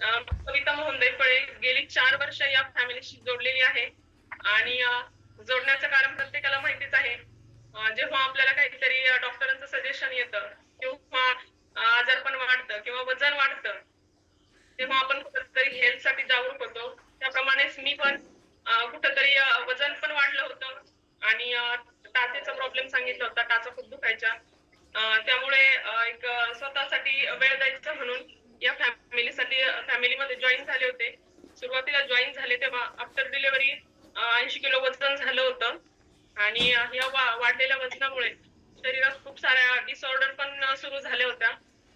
कविता मोहन फळे गेली चार वर्ष या फॅमिलीशी जोडलेली आहे. आणि जोडण्याचं कारण प्रत्येकाला माहितीच आहे. जेव्हा आपल्याला काहीतरी डॉक्टरांचं सजेशन येतं किंवा आजारपण वाढतं किंवा वजन वाढतं तेव्हा आपण कुठेतरी हेल्थसाठी जागरूक होतो. त्याप्रमाणेच मी पण अं, कुठेतरी वजन पण वाढलं होतं. आणि टाचेचा प्रॉब्लेम सांगितला होता टाचा खूप दुखायच्या त्यामुळे एक स्वतःसाठी वेळ द्यायचा म्हणून या फॅमिलीसाठी फॅमिलीमध्ये जॉईन झाले होते. सुरुवातीला जॉईन झाले तेव्हा आफ्टर डिलिव्हरी ऐंशी किलो वजन झालं होतं. आणि या वाढलेल्या वजनामुळे शरीरात खूप साऱ्या डिसऑर्डर पण सुरू झाल्या होत्या.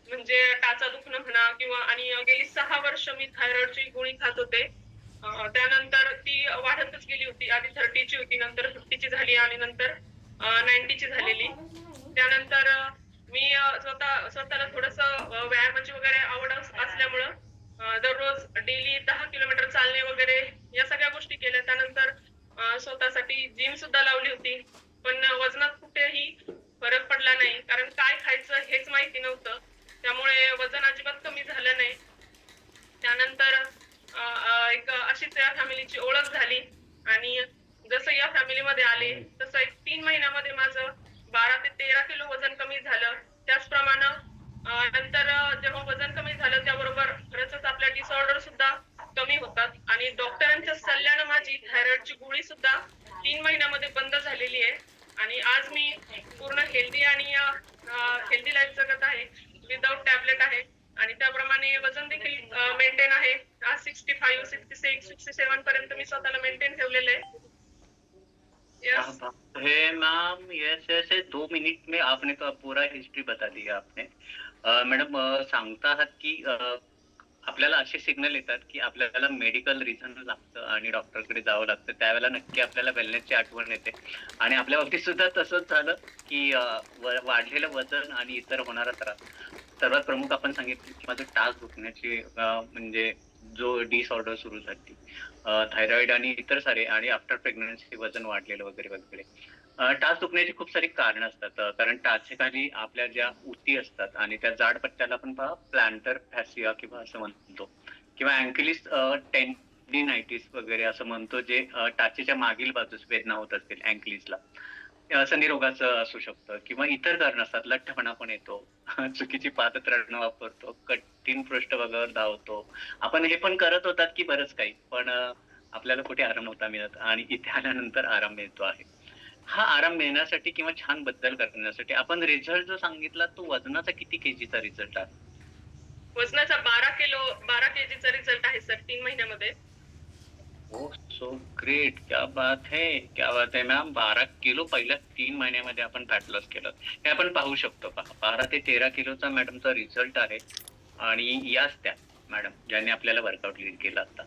म्हणजे टाचा दुखणं म्हणा किंवा आणि गेली सहा वर्ष मी थायरॉइडची गोळी खात होते. त्यानंतर ती वाढतच गेली होती. आधी थर्टीची होती नंतर फिफ्टीची झाली आणि नंतर नाईन्टीची झालेली. त्यानंतर मी स्वतः स्वतःला थोडस व्यायामाची वगैरे आवड अस- असल्यामुळं दररोज डेली दहा किलोमीटर चालणे वगैरे या सगळ्या गोष्टी केल्या. त्यानंतर स्वतःसाठी जिम सुद्धा लावली होती. पण वजनात कुठेही फरक पडला नाही. कारण काय खायचं हेच माहिती नव्हतं. त्यामुळे वजन अजिबात कमी झालं नाही. त्यानंतर एक अशीच या फॅमिलीची ओळख झाली. आणि जसं या फॅमिलीमध्ये आले तसं एक तीन महिन्यामध्ये माझं बारा ते तेरा किलो वजन कमी झालं. त्याचप्रमाणे नंतर जेव्हा वजन कमी झालं त्याबरोबर खरंच आपल्या डिसऑर्डर सुद्धा कमी होतात. आणि डॉक्टरांच्या सल्ल्यानं माझी थायरॉइडची गोळी सुद्धा तीन महिन्यामध्ये बंद झालेली आहे. आणि आज मी पूर्ण हेल्दी आणि हेल्दी लाईफ जगत आहे विदाऊट टॅबलेट आहे. आणि त्याप्रमाणे वजन देखील मेंटेन आहे. आज sixty five sixty six sixty seven पर्यंत मी स्वतःला मेंटेन ठेवलेलं आहे. Yes. मैम यस यस दो मिनिट में आपने तो पूरा हिस्ट्री बता दिया आपने। मॅडम सांगता आहात की आपल्याला असे सिग्नल येतात की आपल्याला मेडिकल रिझन लागतं आणि डॉक्टरकडे जावं लागतं. त्यावेळेला नक्की आपल्याला वेलनेसची आठवण येते. आणि आपल्या बाबतीत सुद्धा तसंच झालं की वाढलेलं वजन आणि इतर होणारा त्रास. सर्वात प्रमुख आपण सांगितलं की माझं टास्क दुखण्याची म्हणजे जो डिसऑर्डर सुरू झाली. थायरॉइड आणि इतर सारे आणि आफ्टर प्रेग्नन्सी वजन वाढलेलं वगैरे वगैरे. टाच दुखण्याची खूप सारी कारणं असतात. कारण कारण टाचेखाली आपल्या ज्या उती असतात आणि त्या जाड पट्ट्याला आपण पहा प्लांटर फॅसिया किंवा असं म्हणतो. किंवा अँकिलिस टेंडिनायटिस वगैरे असं म्हणतो जे टाचेच्या मागील बाजूस वेदना होत असतील अँकिलिसला असं निरोगाचं असू शकतं किंवा इतर कारण असतात लठ्ठपणा पण येतो. चुकीची पादत्राणं वापरतो कठीण पृष्ठभागावर धावतो. आपण हे पण करत होतात की बरंच काही पण आपल्याला कुठे आराम नव्हता मिळत आणि इथे आल्यानंतर आराम मिळतो आहे. हा आराम मिळण्यासाठी किंवा छान बदल करण्यासाठी आपण रिझल्ट जो सांगितला तो वजनाचा किती केजीचा रिझल्ट आहे? वजनाचा बारा किलो बारा केजीचा रिझल्ट आहे सर तीन महिन्यामध्ये. हो सो ग्रेट क्या बात है क्या बात है मॅम बारा किलो पहिल्या तीन महिन्यामध्ये आपण फॅट लॉस केलं. हे आपण पाहू शकतो पहा. बारा ते तेरा किलोचा मॅडमचा रिझल्ट आहे आणि याच त्या मॅडम ज्यांनी आपल्याला वर्कआउट लीड केला आता.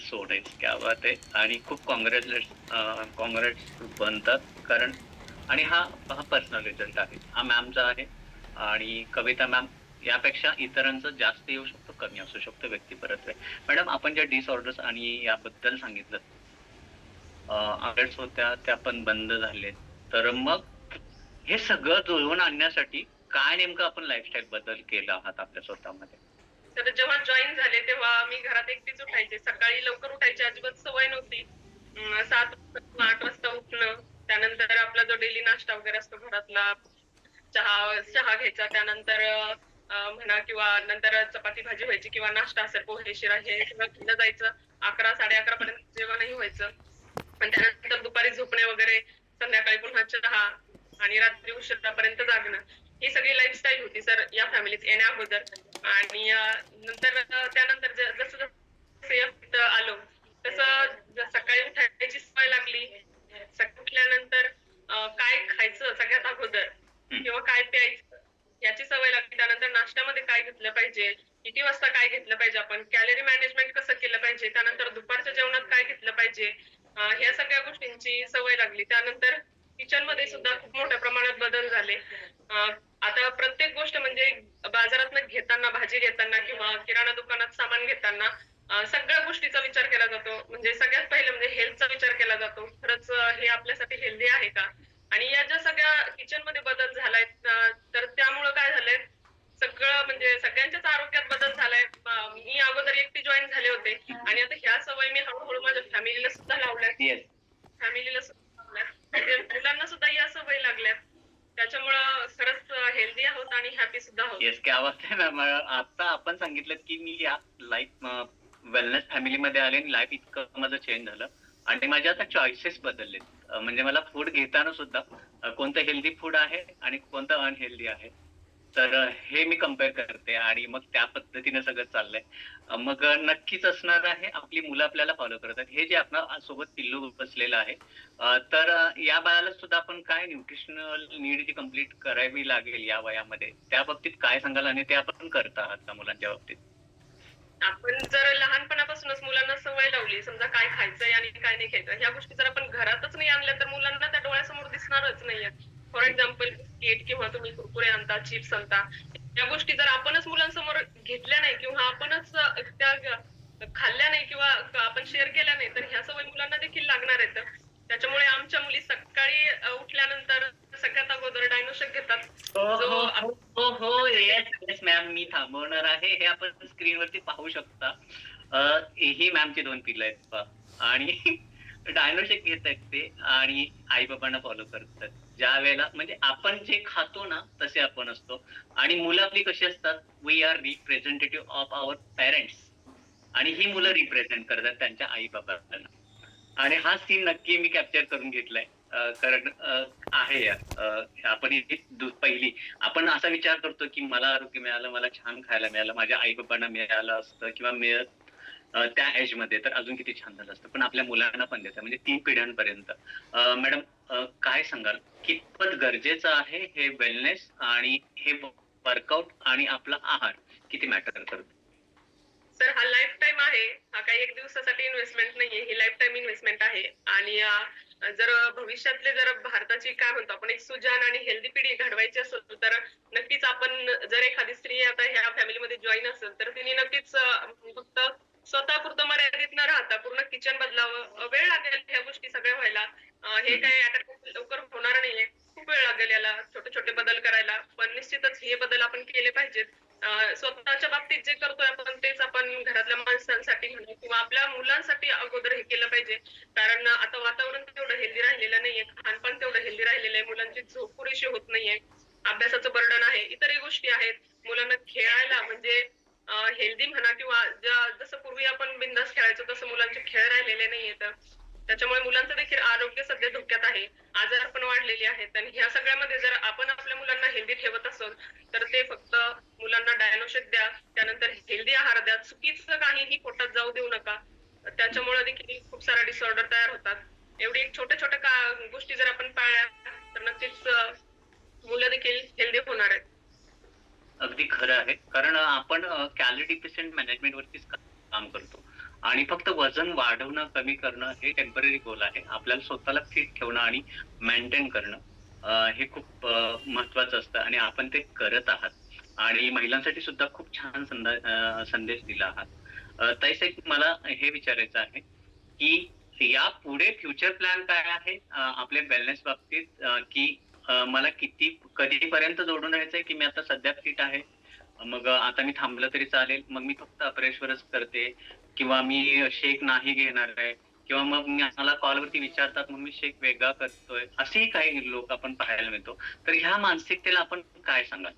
सो नाईस क्या बात आहे आणि खूप कॉंग्रॅच्युलेट कॉंग्रॅट्स बनतात. कारण आणि हा हा पर्सनल रिझल्ट आहे. हा मॅमचा आहे. आणि कविता मॅम यापेक्षा इतरांचं जास्त येऊ शकतो कमी असू शकतो व्यक्ती परत मॅडम आपण ज्या डिसऑर्डर्स आणि याबद्दल सांगितलं अपडेट्स होत्या त्या पण बंद झाले तर मग हे सगळं जुळवून आणण्यासाठी काय नेमकं आपण लाईफस्टाईल बदल केला आहात आपल्या स्वतःमध्ये? तर जेव्हा जॉईन झाले तेव्हा मी घरात एकटीच उठायचे. सकाळी लवकर उठायची अजिबात सवय नव्हती. सात वाजता, आठ वाजता उठणं त्यानंतर आपला जो डेली नाश्ता वगैरे असतो घरातला चहा चहा घ्यायचा त्यानंतर म्हणा किंवा नंतर चपाती भाजी व्हायची किंवा नाश्ता असेल पोहे शिरा हे सगळं केलं जायचं. अकरा साडे अकरा पर्यंत जेवणही व्हायचं. आणि त्यानंतर दुपारी झोपणे वगैरे संध्याकाळी पुन्हा चहा आणि रात्री उशिरापर्यंत जागणं. ही सगळी लाईफस्टाईल होती सर या फॅमिलीत येण्या अगोदर. आणि नंतर त्यानंतर जसं जसं आलो तसं सकाळी उठायची सवय लागली सकाळी उठल्यानंतर अं, काय खायचं सगळ्यात अगोदर किंवा काय प्यायचं याची सवय लागली त्यानंतर नाश्त्यामध्ये काय घेतलं पाहिजे? किती वाजता काय घेतलं पाहिजे आपण? कॅलरी मॅनेजमेंट कसं केलं पाहिजे? त्यानंतर दुपारच्या जेवणात काय घेतलं पाहिजे? ह्या सगळ्या गोष्टींची सवय लागली. त्यानंतर किचनमध्ये सुद्धा खूप मोठ्या प्रमाणात बदल झाले. आता प्रत्येक गोष्ट म्हणजे बाजारात घेताना भाजी घेताना किंवा किराणा दुकानात सामान घेताना सगळ्या गोष्टीचा विचार केला जातो. म्हणजे सगळ्यात पहिले म्हणजे हेल्थचा विचार केला जातो. खरंच हे आपल्यासाठी हेल्दी आहे का? आणि या ज्या सगळ्या किचनमध्ये बदल झालाय तर त्यामुळं काय झालंय? सगळं म्हणजे सगळ्यांच्याच आरोग्यात बदल झालाय. मी अगोदर एकटी जॉईन झाले होते. आणि आता ह्या सवय मी हळूहळू माझ्या फॅमिलीला सुद्धा लावल्यात येस फॅमिलीला सुद्धा लावल्यात म्हणजे मुलांना सुद्धा या सवय लागल्यात त्याच्यामुळं खरंच हेल्दी आहोत आणि हॅपी सुद्धा आहोत. येस क्या बात आहे मॅम आता आपण सांगितलं की मी या लाईफ वेलनेस फॅमिलीमध्ये आले आणि लाईफ इतकं माझं चेंज झालं. आणि माझे आता चॉईसेस बदललेत. म्हणजे मला फूड घेताना सुद्धा कोणतं हेल्दी फूड आहे आणि कोणतं अनहेल्दी आहे. तर हे मी कंपेअर करते आणि मग त्या पद्धतीने सगळं चाललंय. मग नक्कीच असणार आहे. आपली मुलं आपल्याला फॉलो करतात. हे जे आपण सोबत पिल्लू बसलेलं आहे तर या बाळाला सुद्धा आपण काय न्यूट्रिशनल नीड जी कंप्लीट करावी लागेल या वयामध्ये त्या बाबतीत काय सांगाल आणि ते आपण करत आहात मुलांच्या बाबतीत? आपण जर लहानपणापासूनच मुलांना सवय लावली समजा काय खायचंय आणि काय नाही खायचं ह्या गोष्टी जर आपण घरातच नाही आणल्या तर मुलांना त्या डोळ्यासमोर दिसणारच नाहीये. फॉर एक्झाम्पल बिस्किट किंवा तुम्ही कुरकुरे आणता चिप्स आणता या गोष्टी जर आपणच मुलांसमोर घेतल्या नाही किंवा आपणच त्या खाल्ल्या नाही किंवा आपण शेअर केल्या नाही तर ह्या सवय मुलांना देखील लागणार आहेत. त्याच्यामुळे आमच्या मुली सकाळी उठल्यानंतर सगळ्यात अगोदर डायनोशेक घेतात. हो जो हो हो हो येस येस मॅम मी थांबवणार आहे. हे आपण स्क्रीनवरती पाहू शकता. ही मॅमची दोन पिल्लं आहेत. आणि डायनोशेक घेत आहेत ते. आणि आई बाबांना फॉलो करतात. ज्या वेळेला म्हणजे आपण जे खातो ना तसे आपण असतो. आणि मुलं आपली कशी असतात? We are representative of our parents आणि ही मुलं रिप्रेझेंट करतात त्यांच्या आई बाबांना आणि हा सीन नक्की मी कॅप्चर करून घेतलाय. कारण आहे आपण पहिली. आपण असा विचार करतो की मला आरोग्य मिळालं मला छान खायला मिळालं माझ्या आई बाबांना मिळालं असतं किंवा मिळत त्या एजमध्ये तर अजून किती छान झालं असतं. पण आपल्या मुलांना पण देतं म्हणजे तीन पिढ्यांपर्यंत. मॅडम काय सांगाल? कितपत गरजेचं आहे हे वेलनेस आणि हे वर्कआउट आणि आपला आहार? किती मॅटर करतो? सर हा लाईफ टाइम आहे. हा काही एक दिवसासाठी इन्व्हेस्टमेंट नाहीये. ही लाईफ टाइम इन्व्हेस्टमेंट आहे. आणि जर भविष्यातले जर भारताची काय म्हणतो आपण एक सुजान आणि हेल्दी पिढी घडवायची असेल तर नक्कीच आपण जर एखादी स्त्री आता ह्या फॅमिलीमध्ये जॉईन असेल तर तिने नक्कीच फक्त स्वतःपुरतं मर्यादित न राहता पूर्ण किचन बदलावं. वेळ लागेल ह्या गोष्टी सगळ्या व्हायला. हे काही आता लवकर होणार नाहीये. खूप वेळ लागेल याला छोटे छोटे बदल करायला. पण निश्चितच हे बदल आपण केले पाहिजेत. स्वतःच्या बाबतीत जे करतोय आपण तेच आपण घरातल्या माणसांसाठी म्हणू किंवा आपल्या मुलांसाठी अगोदर हे केलं पाहिजे. कारण आता वातावरण तेवढं हेल्दी राहिलेलं नाहीये. खानपान तेवढं हेल्दी राहिलेलं आहे. मुलांची झोप पुरेशी होत नाहीये. अभ्यासाचं बर्डन आहे. इतरही गोष्टी आहेत. मुलांना खेळायला म्हणजे हेल्दी म्हणा किंवा जसं पूर्वी आपण बिंदास खेळायचो तसं मुलांचे खेळ राहिलेले नाहीयेत त्याच्यामुळे मुलांचं देखील आरोग्य सध्या धोक्यात आहे. आजार पण वाढलेले आहेत. आणि ह्या सगळ्यामध्ये जर आपण आपल्या मुलांना हेल्दी ठेवत असो तर ते फक्त मुलांना डायनोशेक द्या त्यानंतर हेल्दी आहार द्या. चुकीचं काहीही पोटात जाऊ देऊ नका. त्याच्यामुळे देखील खूप सारा डिसऑर्डर तयार होतात. एवढी एक छोट्या छोट्या गोष्टी जर आपण पाळल्या तर नक्कीच मुलं देखील हेल्दी होणार आहेत. अगदी खरं आहे. कारण आपण कॅलरी डिफिशियंट मॅनेजमेंट वरतीच काम करतो. आणि फक्त वजन वाढवणं कमी करणं हे टेंपररी गोल आहे. आपल्याला स्वतःला फिट ठेवणं आणि मेंटेन करणं हे खूप महत्वाचं असतं आणि आपण ते करत आहात. आणि महिलांसाठी सुद्धा खूप छान संदेश दिला आहात. तैस एक मला हे विचारायचं आहे की या पुढे फ्युचर प्लॅन काय आहे? आपल्या वेलनेस बाबतीत की मला किती कधीपर्यंत जोडून राहायचंय की मी आता सध्या फिट आहे? मग आता मी थांबलं तरी चालेल. मग मी फक्त अपरेश्वरच करते. किंवा मी शेक नाही घेणार आहे. किंवा मग मी मला कॉलवरती विचारतात मग मी शेक वेगळा करतोय. असेही काही लोक आपण पाहायला मिळतो. तर ह्या मानसिकतेला आपण काय सांगाल?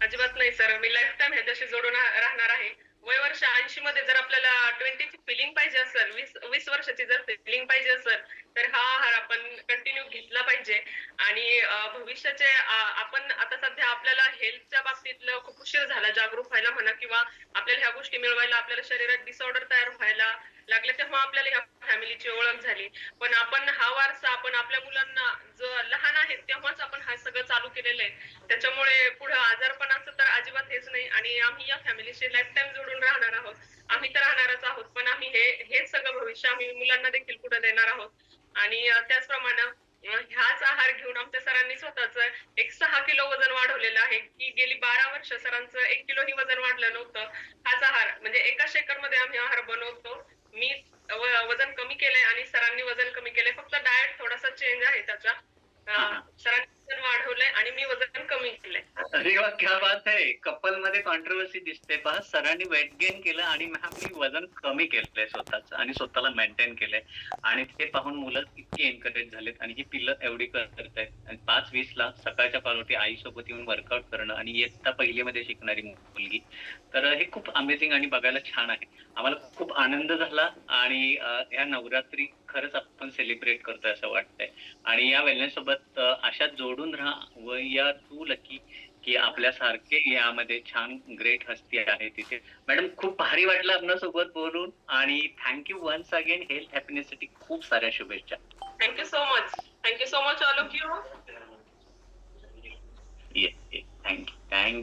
अजिबात नाही सर. मी लाईफ टाईम ह्याच्याशी जोडून राहणार आहे. वय वर्ष ऐंशी मध्ये जर आपल्याला ट्वेंटीची फिलिंग पाहिजे असेल वीस वीस वर्षाची जर फिलिंग पाहिजे असेल तर हा आहार आपण कंटिन्यू घेतला पाहिजे. आणि भविष्याचे आपण आता सध्या आपल्याला हेल्थच्या बाबतीतलं खूप उशीर झाला. जागरूक व्हायला म्हणा किंवा आपल्याला ह्या गोष्टी मिळवायला आपल्याला शरीरात डिसऑर्डर तयार व्हायला लागले तेव्हा आपल्याला ह्या फॅमिलीची ओळख झाली. पण आपण हा वारसा आपण आपल्या मुलांना जो लहान आहेत तेव्हाच आपण हा सगळं चालू केलेलं आहे. त्याच्यामुळे पुढे आजारपणाचं तर अजिबात हेच नाही. आणि आम्ही या फॅमिलीशी लाईफ टाइम जोडून राहणार आहोत. आम्ही तर राहणारच आहोत. पण आम्ही हे हेच सगळं भविष्य आम्ही मुलांना देखील पुढे देणार आहोत. आणि त्याचप्रमाणे ह्याच आहार घेऊन आमच्या सरांनी स्वतःच एक सहा किलो वजन वाढवलेलं आहे. की गेली बारा वर्ष सरांचं एक किलोही वजन वाढलं नव्हतं. हाच आहार म्हणजे एका शेकरमध्ये आम्ही आहार बनवतो. मी वजन कमी केलंय आणि सरांनी वजन कमी केलंय. फक्त डाएट थोडासा चेंज आहे त्याचा. सरांनी वाढवलंय आणि मी वजन कमी केलंय. अरे वा क्या बात आहे कपलमध्ये कॉन्ट्रोवर्सी दिसते. पहा सरांनी वेट गेन केलं आणि मी वजन कमी केलंय स्वतःच आणि स्वतःला मेंटेन केलंय. आणि ते पाहून मुलं इतकी एनकरेज झालेत आणि ही पिल्लं एवढी करत आहेत आणि पाच वीस ला सकाळच्या पालवटी आईसोबत येऊन वर्कआउट करणं आणि इयत्ता पहिलीमध्ये शिकणारी मुलगी. तर हे खूप अमेझिंग आणि बघायला छान आहे. आम्हाला खूप आनंद झाला आणि या नवरात्री खरंच आपण सेलिब्रेट करतोय असं वाटतंय. आणि या वेलनेस सोबत अं, अशाच जोडून राहा. व या तू लकी की आपल्यासारखे यामध्ये छान ग्रेट हस्ती आहे तिथे. मॅडम खूप भारी वाटलं आपल्यासोबत बोलून. आणि thank you once again health happiness साठी खूप साऱ्या शुभेच्छा. Thank you so much thank you so much all of you yes yes thank you thank you